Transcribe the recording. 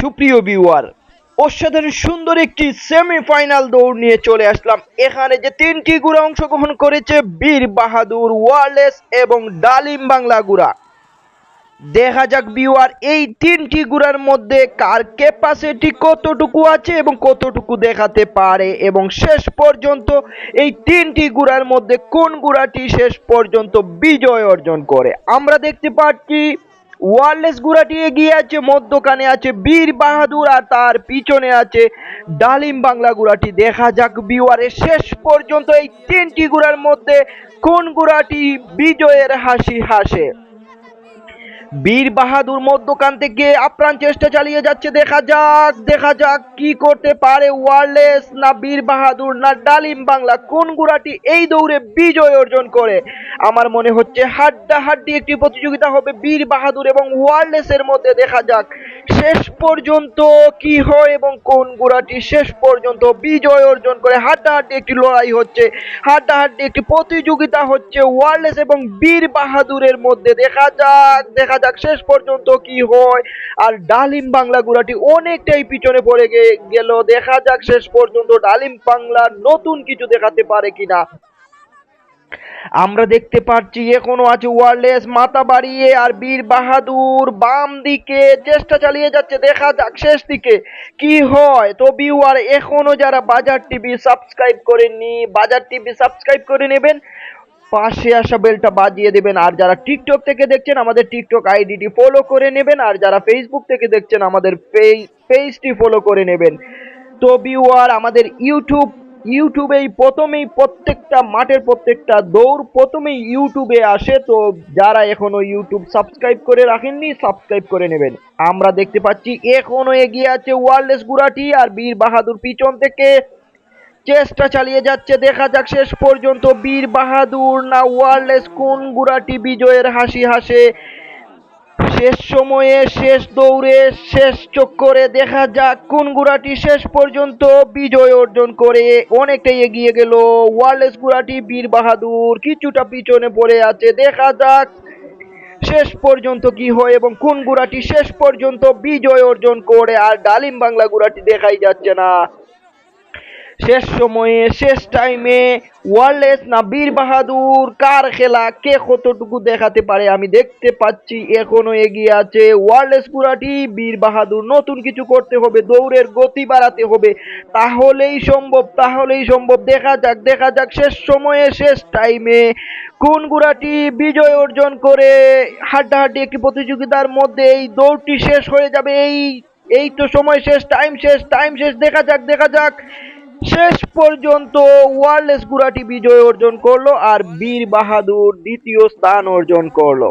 সুপ্রিয় ভিউয়ার অসাধারণ সুন্দর একটি সেমিফাইনাল দৌড় নিয়ে চলে আসলাম। এখানে যে তিনটি গুড়া অংশগ্রহণ করেছে বীর বাহাদুর, ওয়ারলেস এবং ডালিম বাংলা গুড়া। দেখা যাক ভিউয়ার এই তিনটি গুড়ার মধ্যে কার ক্যাপাসিটি কতটুকু আছে এবং কতটুকু দেখাতে পারে এবং শেষ পর্যন্ত এই তিনটি গুড়ার মধ্যে কোন গুড়াটি শেষ পর্যন্ত বিজয় অর্জন করে। আমরা দেখতে পাচ্ছি ওয়ারলেস গুড়াটি এগিয়ে আছে, মধ্যখানে আছে বীর বাহাদুর আর তার পিছনে আছে ডালিম বাংলা গুড়াটি। দেখা যাক বিওয়ারে শেষ পর্যন্ত এই তিনটি গুড়ার মধ্যে কোন গুড়াটি বিজয়ের হাসি হাসে। বীর বাহাদুর মধ্যখান থেকে আপ্রাণ চেষ্টা চালিয়ে যাচ্ছে। দেখা যাক দেখা যাক কি করতে পারে ওয়ারলেস না বীর বাহাদুর, না ডালিম বাংলা। কোন গুড়াটি এই দৌড়ে বিজয় অর্জন করে? আমার মনে হচ্ছে হাড্ডা হাড্ডি একটি প্রতিযোগিতা হবে বীর বাহাদুর এবং ওয়ারলেসের মধ্যে। দেখা যাক। শেষ পর্যন্ত কি হয় এবং কোন গুড়াটি শেষ পর্যন্ত বিজয় অর্জন করে? হাড্ডাহাড্ডি একটি লড়াই হচ্ছে। হাড্ডাহাড্ডি একটি প্রতিযোগিতা হচ্ছে ওয়ারলেস এবং বীর বাহাদুরের মধ্যে। দেখা যাক দেখা যাক শেষ পর্যন্ত কি হয়। আর ডালিম বাংলা গুড়াটি অনেকটাই পিছনে পড়ে গেল। দেখা যাক শেষ পর্যন্ত ডালিম বাংলা নতুন কিছু দেখাতে পারে কিনা। আমরা দেখতে পাচ্ছি এখনও আছে ওয়ারলেস মাথা বাড়িয়ে আর বীর বাহাদুর বাম দিকে। চেষ্টা চালিয়ে যাচ্ছে, দেখা যাক শেষ দিকে কি হয়। তো ভিউয়ার এখনও যারা বাজার টিভি সাবস্ক্রাইব করেননি, বাজার টিভি সাবস্ক্রাইব করে নেবেন। পাশে আসা বেলটা বাজিয়ে দেবেন। আর যারা টিকটক থেকে দেখছেন, আমাদের টিকটক আইডিটি ফলো করে নেবেন। আর যারা ফেসবুক থেকে দেখছেন, আমাদের পেজটি ফলো করে নেবেন। তো ভিউয়ার আমাদের ইউটিউব ইউটিউবেই প্রথমেই প্রত্যেকটা, মাঠের প্রত্যেকটা দৌড় প্রথমেই ইউটিউবে আসে, তো যারা এখনও ইউটিউব সাবস্ক্রাইব করে রাখেননি, সাবস্ক্রাইব করে নেবেন। আমরা দেখতে পাচ্ছি, এখনও এগিয়ে আছে ওয়ারলেস গুড়াটি আর বীর বাহাদুর পিছন থেকে। চেষ্টা চালিয়ে যাচ্ছে, দেখা যাক শেষ পর্যন্ত বীর বাহাদুর না ওয়ারলেস কোন গুরাটি বিজয়ের হাসি হাসে। শেষ সময়ে, শেষ দৌড়ে, শেষ চক্করে দেখা যাক কোন গুড়াটি শেষ পর্যন্ত বিজয় অর্জন করে। অনেকটাই এগিয়ে গেল ওয়ারলেস গুড়াটি বীর বাহাদুর, কিছুটা পিছনে পড়ে আছে। দেখা যাক শেষ পর্যন্ত কি হয় এবং কোন গুড়াটি শেষ পর্যন্ত বিজয় অর্জন করে। আর ডালিম বাংলা গুড়াটি দেখাই যাচ্ছে না। শেষ সময়ে, শেষ টাইমে ওয়ারলেস না বীর বাহাদুর কার খেলা কে কতটুকু দেখাতে পারে আমি দেখতে পাচ্ছি, এখনও এগিয়ে আছে। ওয়ারলেস পুরাটি বীর বাহাদুর, নতুন কিছু করতে হবে, দৌড়ের গতি বাড়াতে হবে। তাহলেই সম্ভব তাহলেই সম্ভব। দেখা যাক দেখা যাক, শেষ সময়ে, শেষ টাইমে কোন গুড়াটি বিজয় অর্জন করে। হাড্ডাহাড্ডি একটি প্রতিযোগিতার মধ্যে এই দৌড়টি শেষ হয়ে যাবে। এই এই তো সময়, শেষ টাইম শেষ টাইম শেষ, দেখা যাক দেখা যাক। শেষ পর্যন্ত ওয়ারলেস গুড়াটি বিজয় অর্জন করল আর বীর বাহাদুর দ্বিতীয় স্থান অর্জন করল।